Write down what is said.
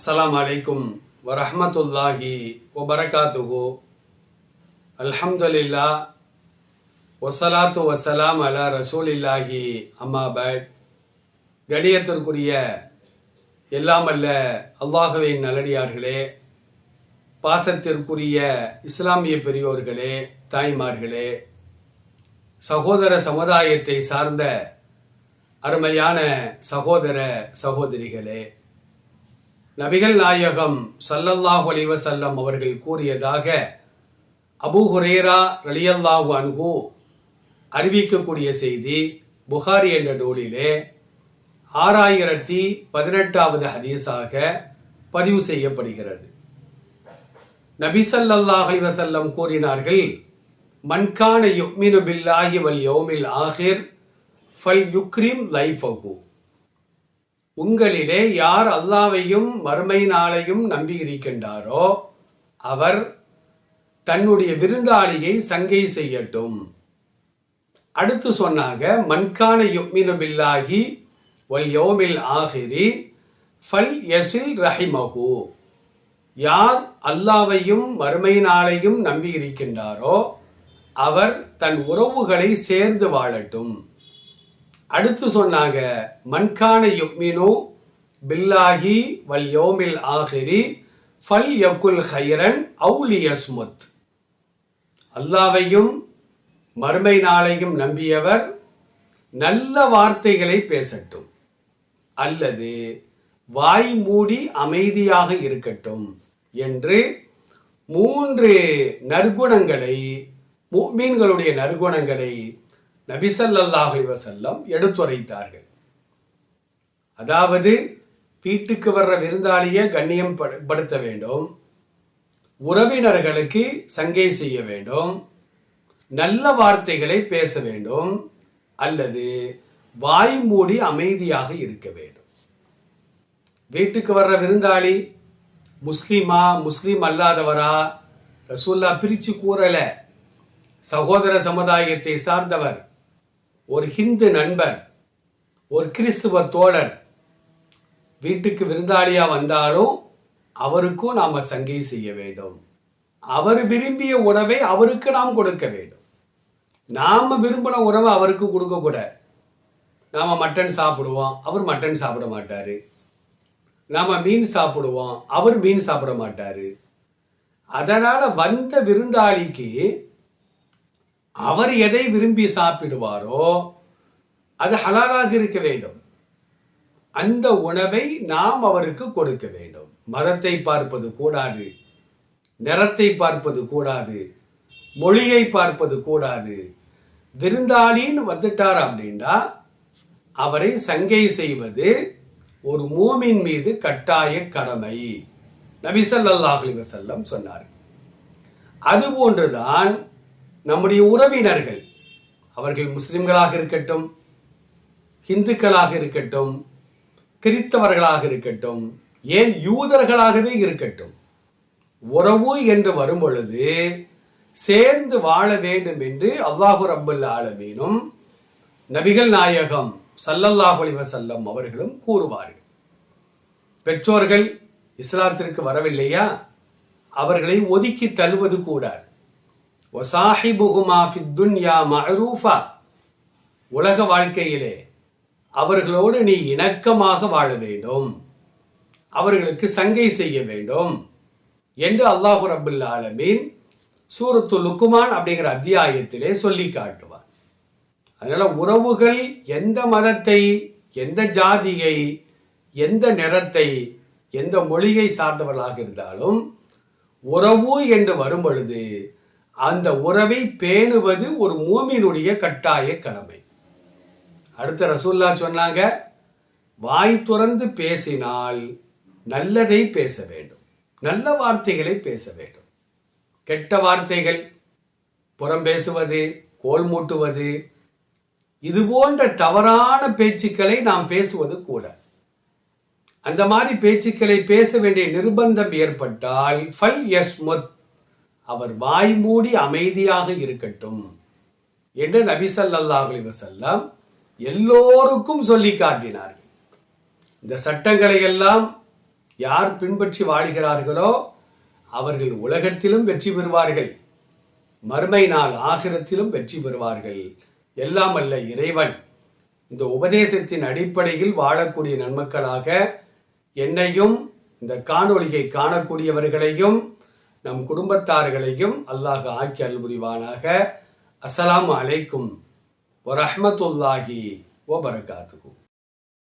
அஸ்லாம் அலைக்கும் வரஹமத்துல்லாஹி வபரகாத்துஹு. அல்ஹம்துலில்லா ஒசலாத்து வசலாம் அலா ரசூலில்லாஹி. இல்லாஹி பட் கணியத்திற்குரிய எல்லாம் அல்ல அல்லாஹுவின் நல்லடியார்களே பாசத்திற்குரிய இஸ்லாமிய பெரியோர்களே தாய்மார்களே. சகோதர சமுதாயத்தை சார்ந்த அருமையான சகோதர சகோதரிகளே. நபிகள் நாயகம் சல்லல்லாஹ் அலிவசல்லம் அவர்கள் கூறியதாக அபு ஹுரேரா ரலியல்லாஹு அன்ஹு அறிவிக்கக்கூடிய செய்தி புகாரி என்ற நூலிலே ஆறாயிரத்தி பதினெட்டாவது ஹதீஸாக பதிவு செய்யப்படுகிறது. நபி ஸல்லல்லாஹு அலைஹி கூறினார்கள் மன்கான யுக்மினு பில்லாஹி வல் யோமில் ஆஹிர் ஃபல் யுக்ரிம் லைஃபகு உங்களிலே யார் அல்லாவையும் மறுமை நாளையும் நம்பியிருக்கின்றாரோ அவர் தன்னுடைய விருந்தாளியை சங்கை செய்யட்டும். அடுத்து சொன்னாங்க மன்கான யுக்மினு பில்லாஹி வல் யோமில் ஆகிரி ஃபல் யசில் ரஹிமஹு. யார் அல்லாவையும் மறுமை நாளையும் நம்பியிருக்கின்றாரோ அவர் தன் உறவுகளை சேர்ந்து வாழட்டும். அடுத்து சொன்னாங்க மன்கான யுக்மினு பில்லாஹி வல் யோமில் ஆஹிரி ஃபல் யக்குல் ஹைரன் அவுலியஸ்முத் அல்லாவையும் மறுமை நாளையும் நம்பியவர் நல்ல வார்த்தைகளை பேசட்டும் அல்லது வாய் மூடி அமைதியாக இருக்கட்டும் என்று மூன்று நற்குணங்களை முக்மீன்களுடைய நற்குணங்களை நபிசல்லாஹ் வசல்லம் எடுத்துரைத்தார்கள். அதாவது வீட்டுக்கு வர்ற விருந்தாளியை கண்ணியம் படு- படுத்த வேண்டும். உறவினர்களுக்கு சங்கை செய்ய வேண்டும். நல்ல வார்த்தைகளை பேச வேண்டும். அல்லது வாய் மூடி அமைதியாக இருக்க வேண்டும். வீட்டுக்கு வர்ற விருந்தாளி முஸ்லீமா முஸ்லீம் அல்லாதவரா ரசூல்லா பிரிச்சு கூறல. சகோதர சமுதாயத்தை சார்ந்தவர் ஒரு ஹிந்து நண்பர் ஒரு கிறிஸ்துவ தோழர் வீட்டுக்கு விருந்தாளியாக வந்தாலும் அவருக்கும் நாம் சங்கை செய்ய வேண்டும். அவர் விரும்பிய உணவை அவருக்கு நாம் கொடுக்க வேண்டும். நாம் விரும்பின உணவை அவருக்கு கொடுக்கக்கூடாது நாம் மட்டன் சாப்பிடுவோம் அவர் மட்டன் சாப்பிட மாட்டார். நாம் மீன் சாப்பிடுவோம் அவர் மீன் சாப்பிட மாட்டார். அதனால் வந்த விருந்தாளிக்கு அவர் எதை விரும்பி சாப்பிடுவாரோ அது ஹலாலாக இருக்க வேண்டும். அந்த உணவை நாம் அவருக்கு கொடுக்க வேண்டும். மதத்தை பார்ப்பது கூடாது நிறத்தை பார்ப்பது கூடாது மொழியை பார்ப்பது கூடாது. விருந்தாளின்னு வந்துட்டார் அப்படின்னா அவரை சங்கை செய்வது ஒரு மூமின் மீது கட்டாய கடமை. நபி செல்லம் சொன்னார். அதுபோன்றுதான் நம்முடைய உறவினர்கள் அவர்கள் முஸ்லிம்களாக இருக்கட்டும் இந்துக்களாக இருக்கட்டும் கிறித்தவர்களாக இருக்கட்டும் ஏன் யூதர்களாகவே இருக்கட்டும் உறவு என்று வரும் பொழுது சேர்ந்து வாழ வேண்டும் என்று அல்லாஹு ரப்பல் ஆலமீனும் நபிகள் நாயகம் ஸல்லல்லாஹு அலைஹி வஸல்லம் அவர்களும் கூறுவார்கள். பெற்றோர்கள் இஸ்லாத்திற்கு வரவில்லையா? அவர்களை ஒதுக்கி தள்ளுவது கூடாது. வசாஹிபுகுமா ஃபித் மஹரூஃபா உலக வாழ்க்கையிலே அவர்களோடு நீ இணக்கமாக வாழ வேண்டும். அவர்களுக்கு சங்கை செய்ய வேண்டும் என்று அல்லாஹு ரபுல் ஆலமீன் சூரத்து லுக்குமான் அப்படிங்கிற அத்தியாயத்திலே சொல்லி காட்டுவார். அதனால உறவுகள் எந்த மதத்தை எந்த ஜாதியை எந்த நிறத்தை எந்த மொழியை சார்ந்தவர்களாக இருந்தாலும் உறவு என்று வரும் பொழுது அந்த உறவை பேணுவது ஒரு மூமினுடைய கட்டாய கடமை. அடுத்த ரசூல்லா சொன்னாங்க வாய் துறந்து பேசினால் நல்லதை பேச வேண்டும். நல்ல வார்த்தைகளை பேச வேண்டும். கெட்ட வார்த்தைகள் புறம் பேசுவது கோல் மூட்டுவது இது போன்ற தவறான பேச்சுக்களை நாம் பேசுவது கூட. அந்த மாதிரி பேச்சுக்களை பேச வேண்டிய நிர்பந்தம் ஏற்பட்டால் ஃபல் மொத் அவர் வாய் மூடி அமைதியாக இருக்கட்டும் என்று நபி ஸல்லல்லாஹு அலைஹி எல்லோருக்கும் சொல்லி காட்டினார்கள். இந்த சட்டங்களை எல்லாம் யார் பின்பற்றி வாழ்கிறார்களோ அவர்கள் உலகத்திலும் வெற்றி பெறுவார்கள். மறுமை நாள் ஆகிரத்திலும் வெற்றி பெறுவார்கள். எல்லாம் அல்ல இறைவன். இந்த உபதேசத்தின் அடிப்படையில் வாழக்கூடிய நன்மக்களாக என்னையும் இந்த காணொளியை காணக்கூடியவர்களையும் நம் குடும்பத்தார்களையும் அல்லாஹ் ஆக்கி அல்புரிவானாக அஸ்லாம் அலைக்கும். வரஹ்மத்துல்லாஹி வபரகாத்துக்கும்